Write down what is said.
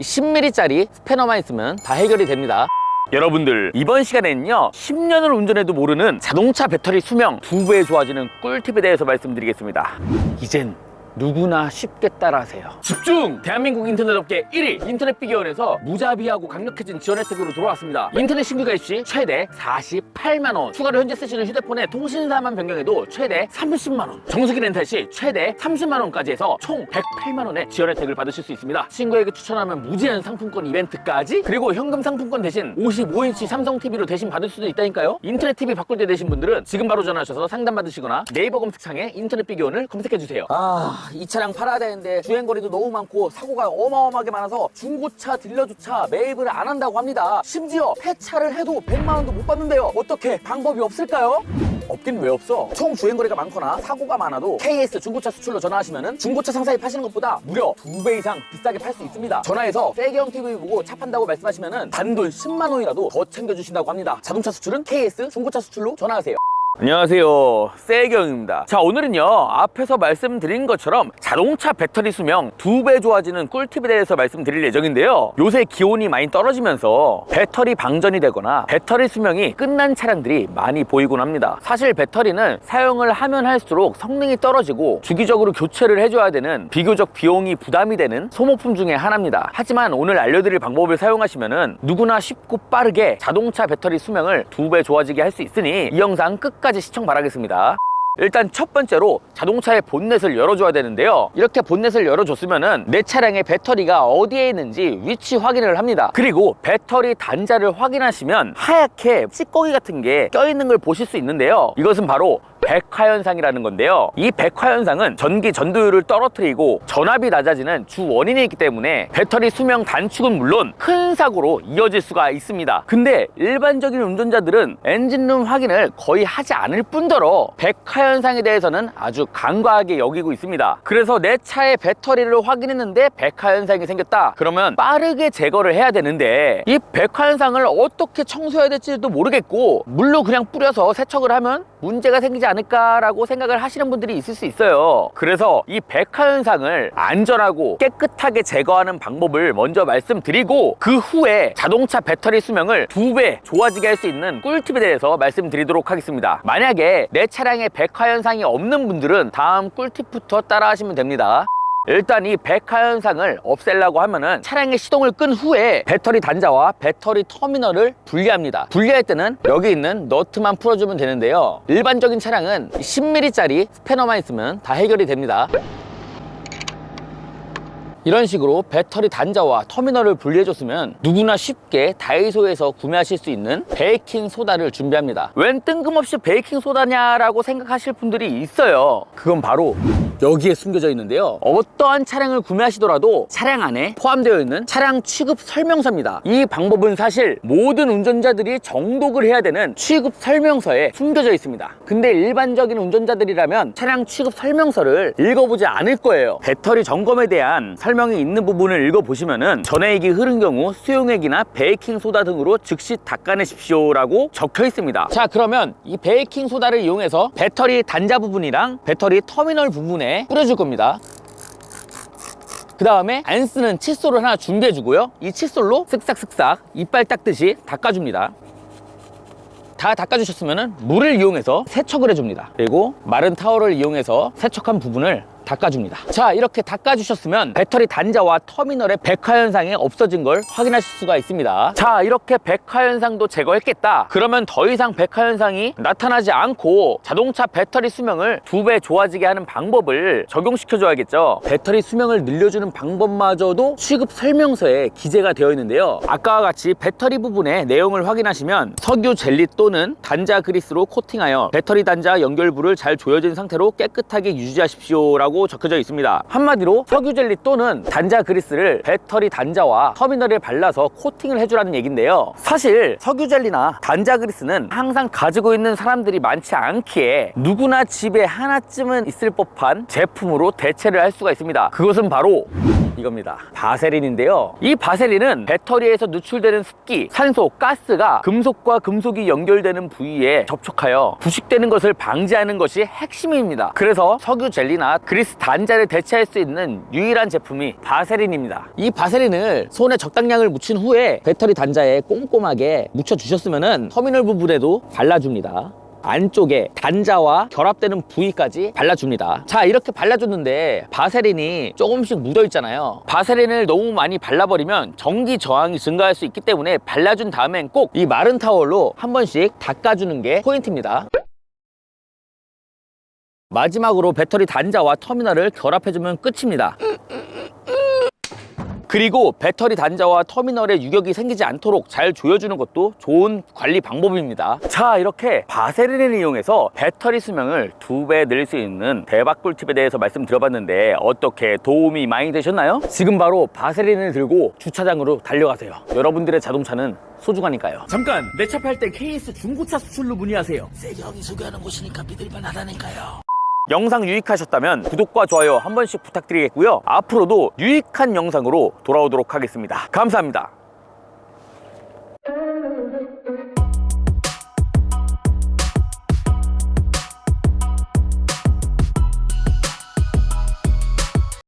10mm짜리 스패너만 있으면 다 해결이 됩니다. 여러분들 이번 시간에는요 10년을 운전해도 모르는 자동차 배터리 수명 두배 좋아지는 꿀팁에 대해서 말씀드리겠습니다 이젠 누구나 쉽게 따라하세요. 집중! 대한민국 인터넷 업계 1위 인터넷 비교원에서 무자비하고 강력해진 지원 혜택으로 돌아왔습니다. 인터넷 신규 가입 시 최대 48만 원. 추가로 현재 쓰시는 휴대폰의 통신사만 변경해도 최대 30만 원. 정수기 렌탈 시 최대 30만 원까지 해서 총 108만 원의 지원 혜택을 받으실 수 있습니다. 친구에게 추천하면 무제한 상품권 이벤트까지? 그리고 현금 상품권 대신 55인치 삼성 TV로 대신 받을 수도 있다니까요? 인터넷 TV 바꿀 때 되신 분들은 지금 바로 전화하셔서 상담 받으시거나 네이버 검색창에 인터넷 비교원을 검색해 주세요. 아이 차량 팔아야 되는데 주행거리도 너무 많고 사고가 어마어마하게 많아서 중고차 딜러조차 매입을 안 한다고 합니다 심지어 폐차를 해도 100만 원도 못 받는데요 어떻게 방법이 없을까요? 없긴 왜 없어? 총 주행거리가 많거나 사고가 많아도 KS 중고차 수출로 전화하시면 중고차 상사에 파시는 것보다 무려 두 배 이상 비싸게 팔 수 있습니다. 전화해서 세경 TV 보고 차 판다고 말씀하시면 단돈 10만 원이라도 더 챙겨주신다고 합니다. 자동차 수출은 KS 중고차 수출로 전화하세요. 안녕하세요. 세경입니다. 자 오늘은요 앞에서 말씀드린 것처럼 자동차 배터리 수명 두 배 좋아지는 꿀팁에 대해서 말씀드릴 예정인데요. 요새 기온이 많이 떨어지면서 배터리 방전이 되거나 배터리 수명이 끝난 차량들이 많이 보이곤 합니다. 사실 배터리는 사용을 하면 할수록 성능이 떨어지고 주기적으로 교체를 해줘야 되는 비교적 비용이 부담이 되는 소모품 중에 하나입니다. 하지만 오늘 알려드릴 방법을 사용하시면 누구나 쉽고 빠르게 자동차 배터리 수명을 두 배 좋아지게 할 수 있으니 이 영상 끝 까지 시청 바라겠습니다. 일단 첫 번째로 자동차의 본넷을 열어줘야 되는데요. 이렇게 본넷을 열어줬으면은 내 차량의 배터리가 어디에 있는지 위치 확인을 합니다. 그리고 배터리 단자를 확인하시면 하얗게 찌꺼기 같은 게 껴있는 걸 보실 수 있는데요. 이것은 바로 백화현상이라는 건데요. 이 백화현상은 전기 전도율을 떨어뜨리고 전압이 낮아지는 주 원인이 있기 때문에 배터리 수명 단축은 물론 큰 사고로 이어질 수가 있습니다. 근데 일반적인 운전자들은 엔진룸 확인을 거의 하지 않을 뿐더러 백화현상에 대해서는 아주 간과하게 여기고 있습니다. 그래서 내 차의 배터리를 확인했는데 백화현상이 생겼다. 그러면 빠르게 제거를 해야 되는데 이 백화현상을 어떻게 청소해야 될지도 모르겠고 물로 그냥 뿌려서 세척을 하면 문제가 생기지 않을까라고 생각을 하시는 분들이 있을 수 있어요. 그래서 이 백화현상을 안전하고 깨끗하게 제거하는 방법을 먼저 말씀드리고 그 후에 자동차 배터리 수명을 두 배 좋아지게 할 수 있는 꿀팁에 대해서 말씀드리도록 하겠습니다. 만약에 내 차량에 백화현상이 없는 분들은 다음 꿀팁부터 따라하시면 됩니다. 일단 이 백화현상을 없애려고 하면은 차량의 시동을 끈 후에 배터리 단자와 배터리 터미널을 분리합니다. 분리할 때는 여기 있는 너트만 풀어주면 되는데요. 일반적인 차량은 10mm짜리 스패너만 있으면 다 해결이 됩니다. 이런 식으로 배터리 단자와 터미널을 분리해줬으면 누구나 쉽게 다이소에서 구매하실 수 있는 베이킹 소다를 준비합니다. 웬 뜬금없이 베이킹 소다냐라고 생각하실 분들이 있어요. 그건 바로 여기에 숨겨져 있는데요. 어떠한 차량을 구매하시더라도 차량 안에 포함되어 있는 차량 취급 설명서입니다. 이 방법은 사실 모든 운전자들이 정독을 해야 되는 취급 설명서에 숨겨져 있습니다. 근데 일반적인 운전자들이라면 차량 취급 설명서를 읽어보지 않을 거예요. 배터리 점검에 대한 설 명이 있는 부분을 읽어보시면은 전해액이 흐른 경우 수용액이나 베이킹 소다 등으로 즉시 닦아내십시오 라고 적혀 있습니다. 자 그러면 이 베이킹 소다를 이용해서 배터리 단자 부분이랑 배터리 터미널 부분에 뿌려줄 겁니다. 그 다음에 안 쓰는 칫솔을 하나 준비해 주고요. 이 칫솔로 쓱싹쓱싹 이빨 닦듯이 닦아줍니다. 다 닦아주셨으면 물을 이용해서 세척을 해줍니다. 그리고 마른 타월을 이용해서 세척한 부분을 닦아줍니다. 자, 이렇게 닦아주셨으면 배터리 단자와 터미널의 백화현상이 없어진 걸 확인하실 수가 있습니다. 자, 이렇게 백화현상도 제거했겠다. 그러면 더 이상 백화현상이 나타나지 않고 자동차 배터리 수명을 두 배 좋아지게 하는 방법을 적용시켜 줘야겠죠. 배터리 수명을 늘려주는 방법마저도 취급 설명서에 기재가 되어 있는데요. 아까와 같이 배터리 부분의 내용을 확인하시면 석유 젤리 또는 단자 그리스로 코팅하여 배터리 단자 연결부를 잘 조여진 상태로 깨끗하게 유지하십시오 라고 적혀져 있습니다. 한마디로 석유 젤리 또는 단자 그리스를 배터리 단자와 터미널에 발라서 코팅을 해주라는 얘기인데요. 사실 석유 젤리나 단자 그리스는 항상 가지고 있는 사람들이 많지 않기에 누구나 집에 하나쯤은 있을 법한 제품으로 대체를 할 수가 있습니다. 그것은 바로 이겁니다. 바세린인데요. 이 바세린은 배터리에서 누출되는 습기, 산소, 가스가 금속과 금속이 연결되는 부위에 접촉하여 부식되는 것을 방지하는 것이 핵심입니다. 그래서 석유 젤리나 그리스 단자를 대체할 수 있는 유일한 제품이 바세린입니다. 이 바세린을 손에 적당량을 묻힌 후에 배터리 단자에 꼼꼼하게 묻혀 주셨으면 터미널 부분에도 발라줍니다. 안쪽에 단자와 결합되는 부위까지 발라줍니다. 자, 이렇게 발라줬는데 바세린이 조금씩 묻어 있잖아요. 바세린을 너무 많이 발라버리면 전기 저항이 증가할 수 있기 때문에 발라준 다음엔 꼭 이 마른 타월로 한 번씩 닦아주는 게 포인트입니다. 마지막으로 배터리 단자와 터미널을 결합해주면 끝입니다. 그리고 배터리 단자와 터미널에 유격이 생기지 않도록 잘 조여주는 것도 좋은 관리 방법입니다. 자, 이렇게 바세린을 이용해서 배터리 수명을 두 배 늘릴 수 있는 대박 꿀팁에 대해서 말씀드려봤는데 어떻게 도움이 많이 되셨나요? 지금 바로 바세린을 들고 주차장으로 달려가세요. 여러분들의 자동차는 소중하니까요. 잠깐 내 차 팔 때 KS 중고차 수출로 문의하세요. 세경이 소개하는 곳이니까 믿을만 하다니까요. 영상 유익하셨다면 구독과 좋아요 한 번씩 부탁드리겠고요. 앞으로도 유익한 영상으로 돌아오도록 하겠습니다. 감사합니다.